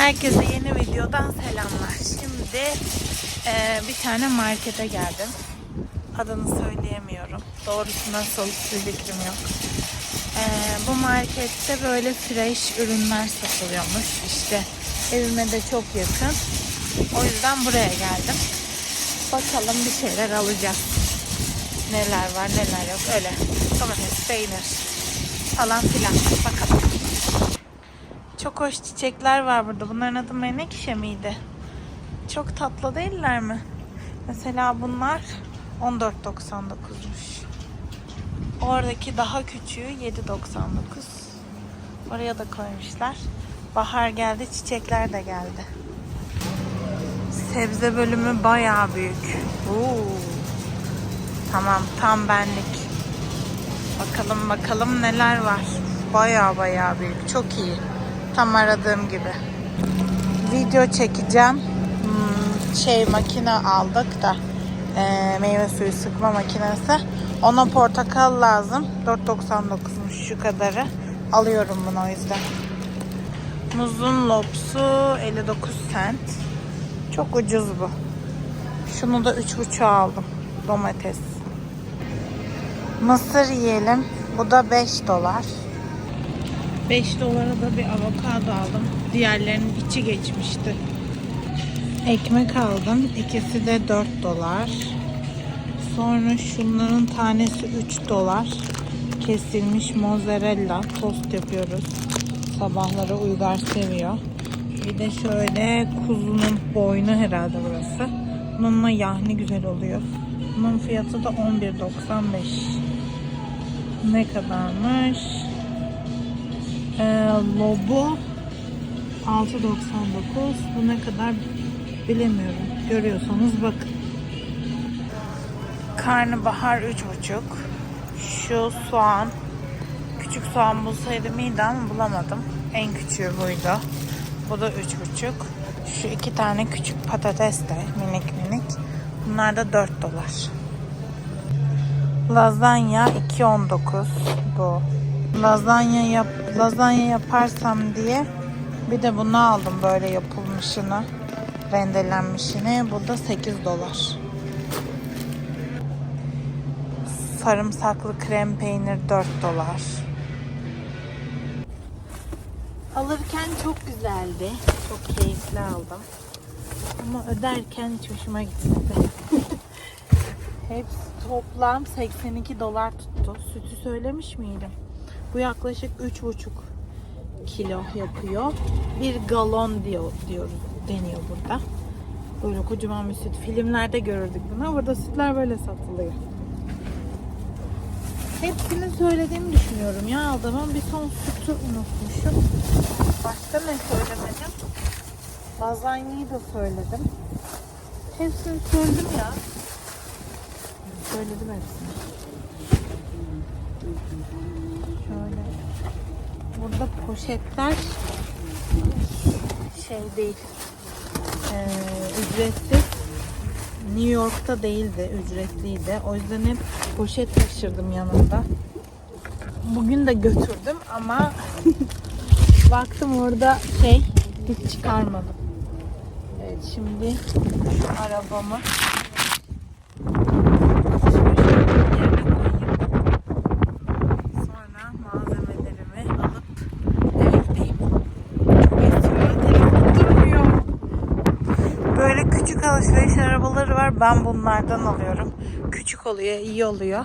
Herkese yeni videodan selamlar. Şimdi eee, bir tane markete geldim. Adını söyleyemiyorum. Doğrusu nasıl bir fikrim yok. Eee, bu markette böyle fresh ürünler satılıyormuş. İşte evime de çok yakın. O yüzden buraya geldim. Bakalım bir şeyler alacağız. Neler var neler yok öyle. Domates, peynir falan filan. Bakalım. Çok hoş çiçekler var burada. Bunların adı menekşe miydi? Çok tatlı değiller mi? Mesela bunlar 14.99'muş. Oradaki daha küçüğü 7.99. Oraya da koymuşlar. Bahar geldi, çiçekler de geldi. Sebze bölümü bayağı büyük. Oo. Tamam, tam benlik. Bakalım bakalım neler var. Bayağı bayağı büyük. Çok iyi. Tam aradığım gibi. Video çekeceğim. Hmm, şey makine aldık da e, meyve suyu sıkma makinesi. Ona portakal lazım. 4.99'muş şu kadarı. Alıyorum bunu o yüzden. Muzun lopsu 59 cent. Çok ucuz bu. Şunu da 3.5 aldım. Domates. Mısır yiyelim. Bu da 5 dolar. 5 dolara da bir avokado aldım. Diğerlerinin içi geçmişti. Ekmek aldım. İkisi de 4 dolar. Sonra şunların tanesi 3 dolar. Kesilmiş mozzarella tost yapıyoruz. Sabahları Uygar seviyor. Bir de şöyle kuzunun boynu herhalde burası. Bununla yahni güzel oluyor. Bunun fiyatı da 11.95. Ne kadarmış? Ee, lobu 6.99 bu ne kadar bilemiyorum. Görüyorsanız bakın. Karnabahar 3.5 şu soğan. Küçük soğan bulsaydım iyiydi ama bulamadım. En küçüğü buydu. Bu da 3.5 şu iki tane küçük patates de minik minik. Bunlar da 4 dolar. Lazanya 2.19 bu. Lazanya yap lazanya yaparsam diye bir de bunu aldım böyle yapılmışını rendelenmişini. Bu da 8 dolar. Sarımsaklı krem peynir 4 dolar. Alırken çok güzeldi. Çok keyifli aldım. Ama öderken hiç hoşuma gitmedi. Hepsi toplam 82 dolar tuttu. Sütü söylemiş miydim bu yaklaşık 3,5 kilo yapıyor. Bir galon diyor, diyoruz deniyor burada. Böyle kocaman bir süt. Filmlerde görürdük bunu. Burada sütler böyle satılıyor. Hepsini söylediğimi düşünüyorum ya aldığımın bir son sütü unutmuşum. Başka ne söylemedim? Lazanyayı da söyledim. Hepsini söyledim ya. Söyledim hepsini. Şöyle. Burada poşetler şey değil. Ee, ücretsiz. New York'ta değildi, ücretliydi. O yüzden hep poşet taşırdım yanımda. Bugün de götürdüm ama baktım orada şey hiç çıkarmadım. Evet şimdi arabamı şöyle yerine koyayım. Sonra malzemelerimi alıp eve gideyim. Çok esiyor, telefon durmuyor. Böyle küçük arabaları var. Ben bunlardan alıyorum. Küçük oluyor, iyi oluyor.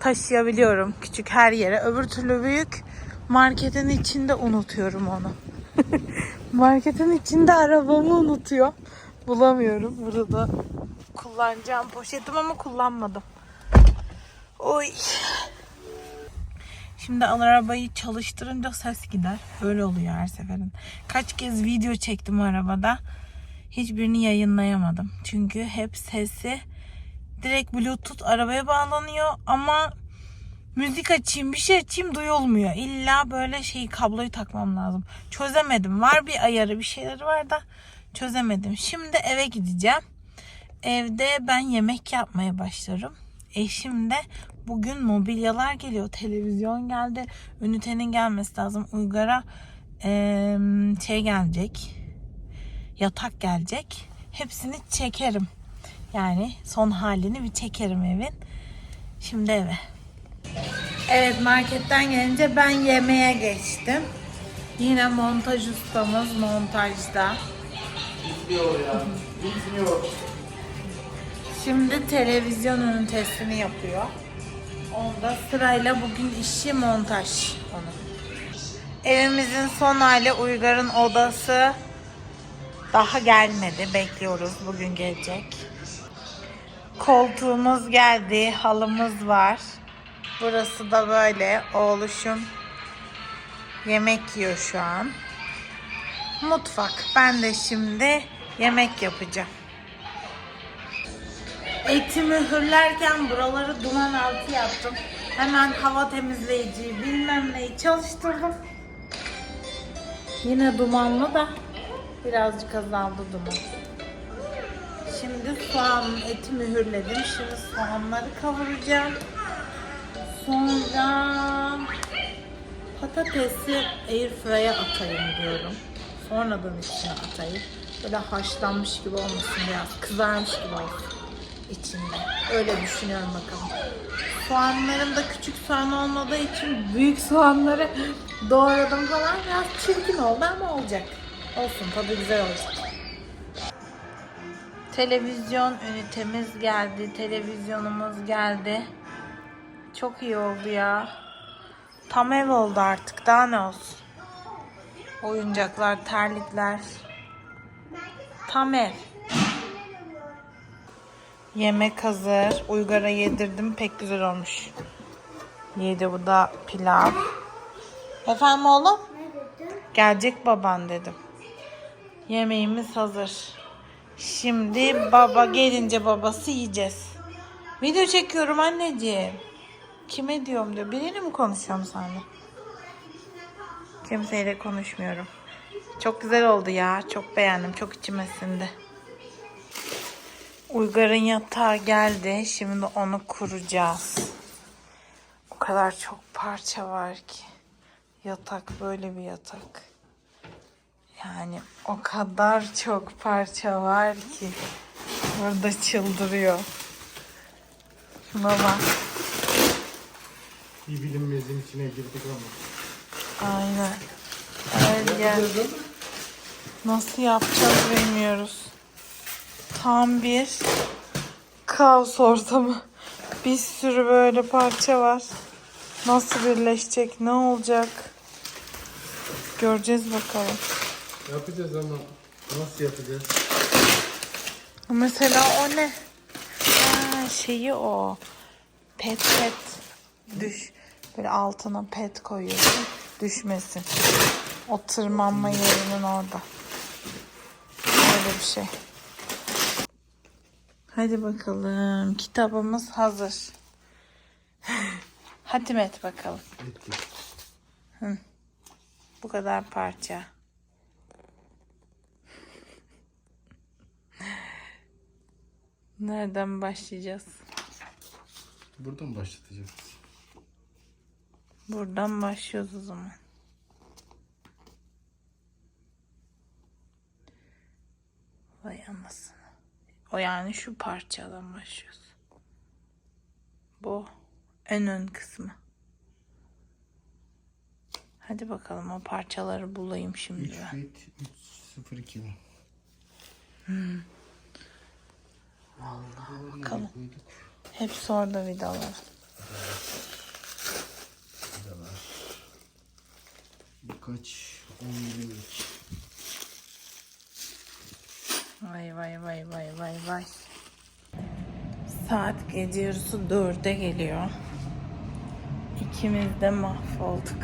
Taşıyabiliyorum küçük her yere. Öbür türlü büyük marketin içinde unutuyorum onu. marketin içinde arabamı unutuyor. Bulamıyorum. Burada kullanacağım poşetim ama kullanmadım. Oy. Şimdi al arabayı çalıştırınca ses gider. Öyle oluyor her seferin. Kaç kez video çektim arabada. Hiçbirini yayınlayamadım. Çünkü hep sesi direkt bluetooth arabaya bağlanıyor ama müzik açayım bir şey açayım duyulmuyor. İlla böyle şeyi kabloyu takmam lazım. Çözemedim. Var bir ayarı bir şeyleri var da çözemedim. Şimdi eve gideceğim. Evde ben yemek yapmaya başlarım. Eşim de bugün mobilyalar geliyor. Televizyon geldi. Ünitenin gelmesi lazım. Uygar'a eee, şey gelecek. Yatak gelecek. Hepsini çekerim. Yani son halini bir çekerim evin. Şimdi eve. Evet marketten gelince ben yemeğe geçtim. Yine montaj ustamız montajda. Bitmiyor ya. Bitmiyor. Şimdi televizyon ünitesini yapıyor. Onda sırayla bugün işi montaj onun. Evimizin son hali Uygar'ın odası daha gelmedi. Bekliyoruz. Bugün gelecek. Koltuğumuz geldi. Halımız var. Burası da böyle. Oğluşum yemek yiyor şu an. Mutfak. Ben de şimdi yemek yapacağım. Eti mühürlerken buraları duman altı yaptım. Hemen hava temizleyici bilmem neyi çalıştırdım. Yine dumanlı da birazcık azaldı duman. Şimdi soğan eti mühürledim. Şimdi soğanları kavuracağım. Sonra patatesi airfryer'a atayım diyorum. Sonradan içine atayım. Böyle haşlanmış gibi olmasın biraz. Kızarmış gibi olsun içinde. Öyle düşünüyorum bakalım. Soğanlarım da küçük soğan olmadığı için büyük soğanları doğradım falan. Biraz çirkin oldu ama olacak. Olsun tadı güzel olacak. Televizyon ünitemiz geldi. Televizyonumuz geldi. Çok iyi oldu ya. Tam ev oldu artık. Daha ne olsun. Oyuncaklar, terlikler. Tam ev. Yemek hazır. Uygar'a yedirdim. Pek güzel olmuş. Yedi bu da pilav. Efendim oğlum? Gelecek baban dedim. Yemeğimiz hazır. Şimdi baba gelince babası yiyeceğiz. Video çekiyorum anneciğim. Kime diyorum diyor. Biriyle mi konuşuyorum seninle? Kimseyle konuşmuyorum. Çok güzel oldu ya. Çok beğendim. Çok içime sindi. Uygar'ın yatağı geldi. Şimdi onu kuracağız. O kadar çok parça var ki. Yatak böyle bir yatak. Yani o kadar çok parça var ki. Burada çıldırıyor. Şuna bak. Bir bilinmezin içine girdik ama. Aynen. Her yer. Nasıl yapacağız bilmiyoruz. Tam bir kaos ortamı. Bir sürü böyle parça var. Nasıl birleşecek? Ne olacak? Göreceğiz bakalım. Yapacağız ama nasıl yapacağız? Mesela o ne? Ha, şeyi o. Pet pet. Düş. Böyle altına pet koyuyorsun. Düşmesin. O tırmanma yerinin orada. Böyle bir şey. Hadi bakalım. Kitabımız hazır. Hatim et bakalım. Bitti. Bu kadar parça. Nereden başlayacağız? Buradan başlatacağız. Buradan başlıyoruz o zaman. Vay anasını. O yani şu parçadan başlıyoruz. Bu en ön kısmı. Hadi bakalım o parçaları bulayım 3 şimdi ben. fit 302 mi? Vallahi bakalım. Hepsi orada vidalar. Birkaç 10 milimlik. Vay vay vay vay vay vay. Saat gece yarısı dörde geliyor. İkimiz de mahvolduk.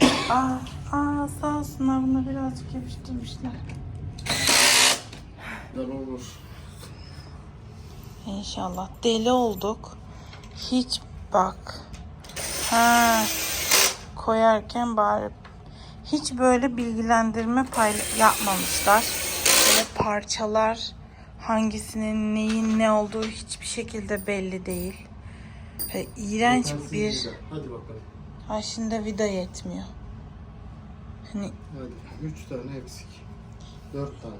Aa, aa sağ olsunlar buna birazcık yapıştırmışlar. Dar olur. İnşallah deli olduk. Hiç bak. Ha, koyarken bari hiç böyle bilgilendirme yapmamışlar. Böyle parçalar hangisinin neyin ne olduğu hiçbir şekilde belli değil. Ve iğrenç bir Hadi bakalım. Ha şimdi vida yetmiyor. Hani Hadi. Üç tane eksik. Dört tane.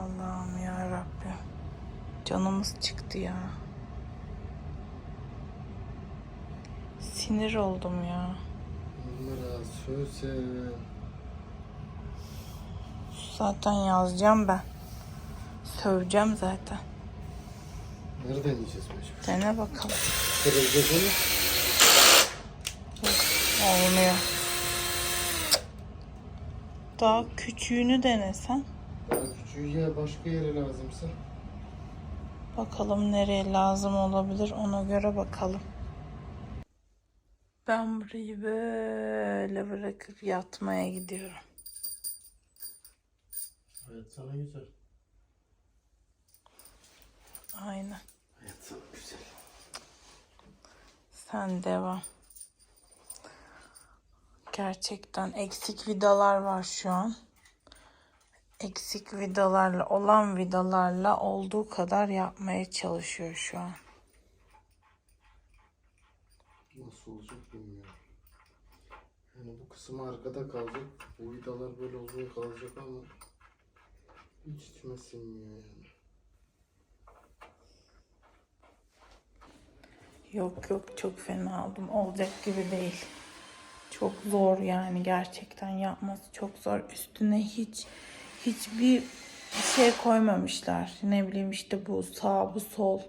Allah'ım ya Rabbim. Canımız çıktı ya. Sinir oldum ya. Onlara söze. Zaten yazacağım ben. Söveceğim zaten. Nereden yiyeceğiz mecbur? Dene bakalım. Kırılacak. Olmuyor. Daha küçüğünü denesen. Daha küçüğü ya başka yere lazımsa. Bakalım nereye lazım olabilir ona göre bakalım. Ben burayı böyle bırakıp yatmaya gidiyorum. Hayat sana güzel. Aynen. Hayat sana güzel. Sen devam. Gerçekten eksik vidalar var şu an. Eksik vidalarla olan vidalarla olduğu kadar yapmaya çalışıyor şu an. Nasıl olacak bilmiyorum. Yani bu kısım arkada kalacak. Bu vidalar böyle uzun kalacak ama hiç içime sinmiyor yani. Yok yok çok fena oldum. Olacak gibi değil. Çok zor yani gerçekten yapması çok zor. Üstüne hiç hiçbir şey koymamışlar. Ne bileyim işte bu sağ bu sol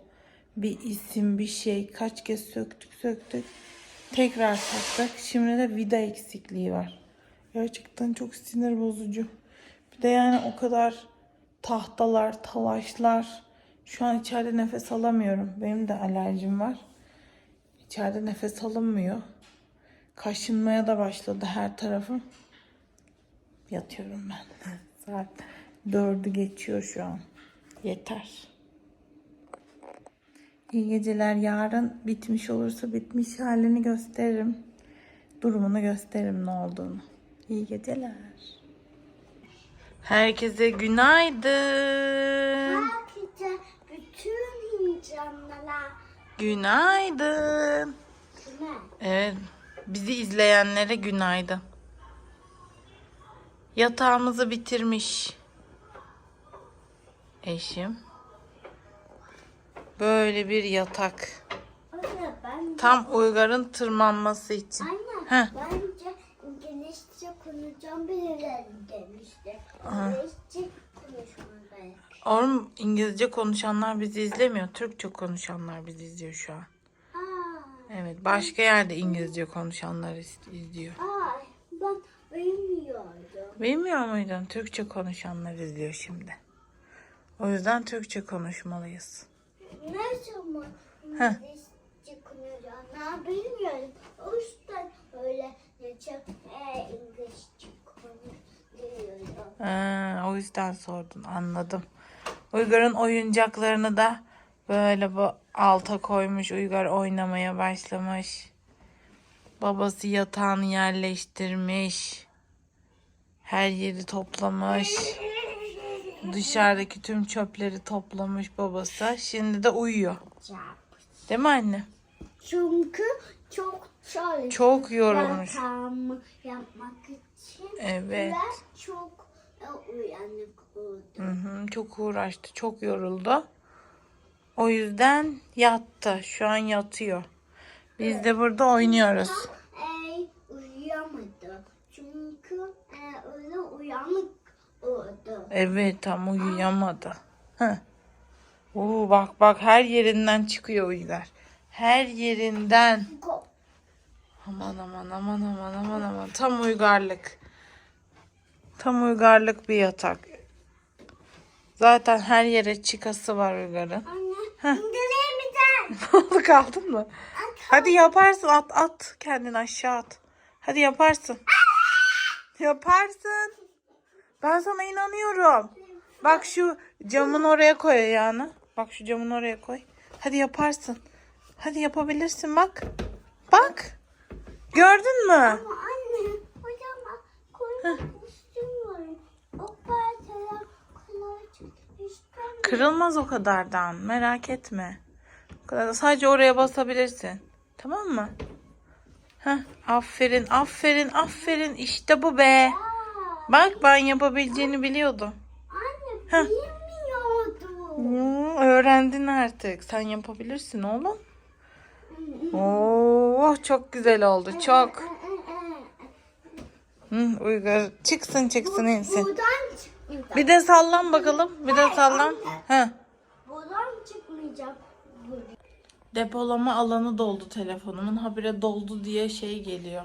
bir isim bir şey kaç kez söktük söktük. Tekrar taktık. Şimdi de vida eksikliği var. Gerçekten çok sinir bozucu. Bir de yani o kadar tahtalar, talaşlar. Şu an içeride nefes alamıyorum. Benim de alerjim var. İçeride nefes alınmıyor. Kaşınmaya da başladı her tarafım. Yatıyorum ben. Saat dördü geçiyor şu an. Yeter. İyi geceler. Yarın bitmiş olursa bitmiş halini gösteririm. Durumunu gösteririm ne olduğunu. İyi geceler. Herkese günaydın. Herkese bütün insanlara Günaydın. Evet, bizi izleyenlere günaydın. Yatağımızı bitirmiş eşim. Böyle bir yatak. Anne Tam Uygar'ın tırmanması için. anne Heh. bence İngilizce konuşacağım birileri demişti. İngilizce konuşmalıyım. Oğlum İngilizce konuşanlar bizi izlemiyor. Türkçe konuşanlar bizi izliyor şu an. Aa, Evet, başka yerde İngilizce konuşanlar iz- izliyor. aa. Bilmiyor muydun? Türkçe konuşanlar izliyor şimdi. O yüzden Türkçe konuşmalıyız. Ne zaman Heh. Konuşacağım bilmiyorum. O yüzden öyle çok e, İngilizce konuşuyorum. Ha, o yüzden sordun anladım. Uygar'ın oyuncaklarını da böyle bu alta koymuş. Uygar oynamaya başlamış. Babası yatağını yerleştirmiş. Her yeri toplamış. Dışarıdaki tüm çöpleri toplamış babası. Şimdi de uyuyor. Değil mi anne? Çünkü çok çalıştım. Çok yorulmuş. Yatağımı yapmak için. Evet. Ve çok uyanık oldum. Hı hı, çok uğraştı. Çok yoruldu. O yüzden yattı. Şu an yatıyor. Biz de burada oynuyoruz. E, uyuyamadım. Çünkü uyanık oldu. Evet tam uyuyamadı. Heh. Oo, bak bak her yerinden çıkıyor Uygar. Her yerinden. Aman aman aman aman aman aman. Tam uygarlık. Tam uygarlık bir yatak. Zaten her yere çıkası var Uygar'ın. Anne, indiremeyeceğim. Kaldın mı? Hadi yaparsın at at kendini aşağı at. Hadi yaparsın. Yaparsın. Ben sana inanıyorum. Bak şu camın oraya koy ayağını. Bak şu camın oraya koy. Hadi yaparsın. Hadi yapabilirsin bak. Bak. Gördün mü? Ama anne, hocama koymak istemiyorum. O parçalar. Kırılmaz o kadardan. Merak etme. O kadar da sadece oraya basabilirsin. Tamam mı? Heh, aferin, aferin, aferin. İşte bu be. Bak ben yapabileceğini biliyordum. anne Heh. bilmiyordum. Hmm, öğrendin artık. Sen yapabilirsin oğlum. Oo, çok güzel oldu. Çok. Hı, Uygar çıksın çıksın insin. Buradan çıkmayacak. Bir de sallan bakalım. Bir de sallan. Heh. Buradan çıkmayacak. Depolama alanı doldu telefonumun. Habire doldu diye şey geliyor.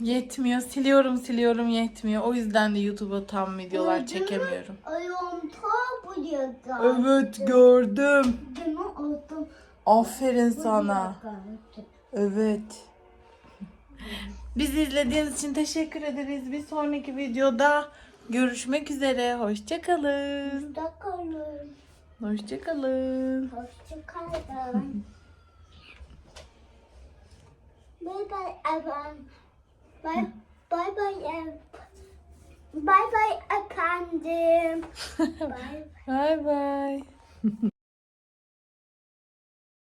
Yetmiyor. Siliyorum siliyorum yetmiyor. O yüzden de YouTube'a tam videolar çekemiyorum. Ayağım ta buraya geldi. Evet gördüm. Değil mi? Aldım. Aferin sana. Evet. Bizi izlediğiniz için teşekkür ederiz. Bir sonraki videoda görüşmek üzere. Hoşçakalın. Burada kalın. Hoşçakalın. Hoşçakalın. Bye bye efendim. Bye bye bye efendim. Bye bye efendim. bye. Bye bye.